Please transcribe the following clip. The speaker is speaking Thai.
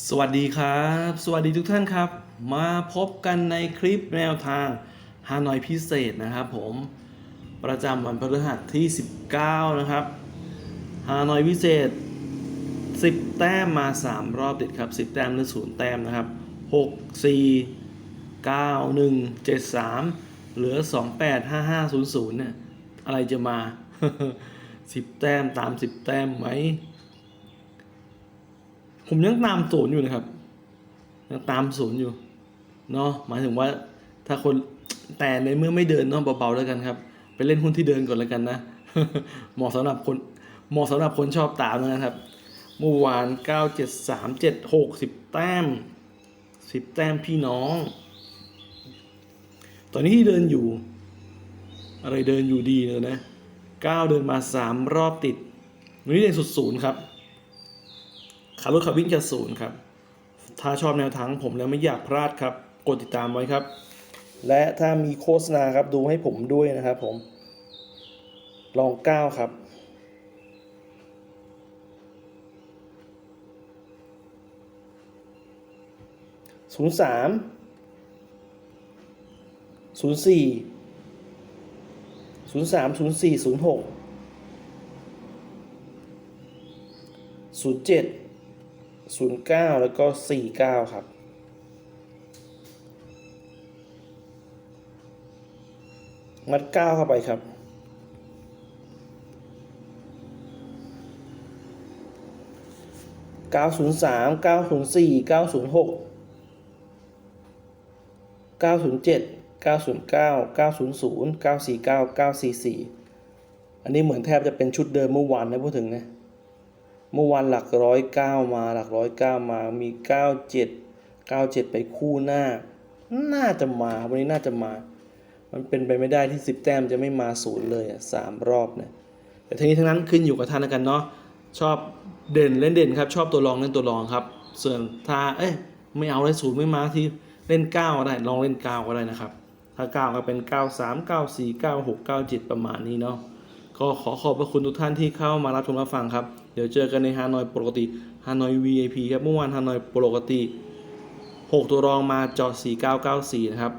สวัสดีครับ สวัสดีทุกท่านครับ มาพบกันในคลิปแนวทางฮานอยพิเศษนะครับผมประจำวันพฤหัสที่ 19 นะครับฮานอยพิเศษ 10 แต้มมา 3 รอบติดครับ 10 แต้มหรือ 0 แต้มนะครับ 6 4 9 1 7 3 เหลือ 2 8 5 5 0 0เนี่ยอะไรจะมา 10 แต้มตาม 10 แต้มไหม ผมยังตามศูนย์อยู่นะครับยังตามศูนย์อยู่เนาะหมายถึงว่าถ้าคนแต่ในเมื่อไม่เดินเนาะเบาๆแล้วกันครับ ไปเล่นหุ้นที่เดินก่อนแล้วกันนะเหมาะสำหรับคนเหมาะสำหรับคนชอบตามนะครับเมื่อวานเก้าเจ็ดสามเจ็ดหกสิบแต้มสิบแต้มพี่น้อง ตอนนี้ที่เดินอยู่ อะไรเดินอยู่ดีเลยนะก้าเดินมาสามรอบติดวันนี้เดินสุดศูนย์ครับ ขับรถขับวิ่งจะศูนย์ครับ ถ้าชอบแนวทางของผมแล้วไม่อยากพลาดครับ กดติดตามไว้ครับ และถ้ามีโฆษณาครับดูให้ผมด้วยนะครับผม ลองก้าวครับ ศูนย์สาม ศูนย์สี่ ศูนย์สาม ศูนย์สี่ ศูนย์หก ศูนย์เจ็ด ศูนย์เก้าแล้วก็สี่เก้าครับ มัดเก้าเข้าไปครับเก้าศูนย์สามเก้าศูนย์สี่เก้าศูนย์หกเก้าศูนย์เจ็ดเก้าศูนย์เก้าเก้าศูนย์ศูนย์เก้าสี่เก้าเก้าสี่สี่อันนี้เหมือนแทบจะเป็นชุดเดิมเมื่อวานนะพูดถึงนะ เมื่อวานหลักร้อยเก้ามาหลักร้อยเก้ามามีเก้าเจ็ดเก้าเจ็ดไปคู่หน้า น่าจะมาวันนี้น่าจะมา มันเป็นไปไม่ได้ที่สิบแต้มจะไม่มาศูนย์เลยอะสามรอบเนี่ยแต่ทั้งนี้ทั้งนั้นขึ้นอยู่กับท่านล้วกันเนาะชอบเด่นเล่นเด่นครับ ชอบตัวรองเล่นตัวรองครับ ส่วนถ้าเอ้ยไม่เอาเลยศูนย์ไม่มาที่เล่นเก้าก็ได้ลองเล่นเก้าก็ได้นะครับ ถ้าเก้าก็เป็นเก้าสามเก้าสี่เก้าหกเก้าเจ็ดประมาณนี้เนาะ ก็ขอขอบพระคุณทุกท่านที่เข้ามารับชมรับฟังครับ เดี๋ยวเจอกันในฮานอยปกติฮานอย VIP ครับ เมื่อวานฮานอยปกติ 6 ตัวรองมาจอ4994 นะครับ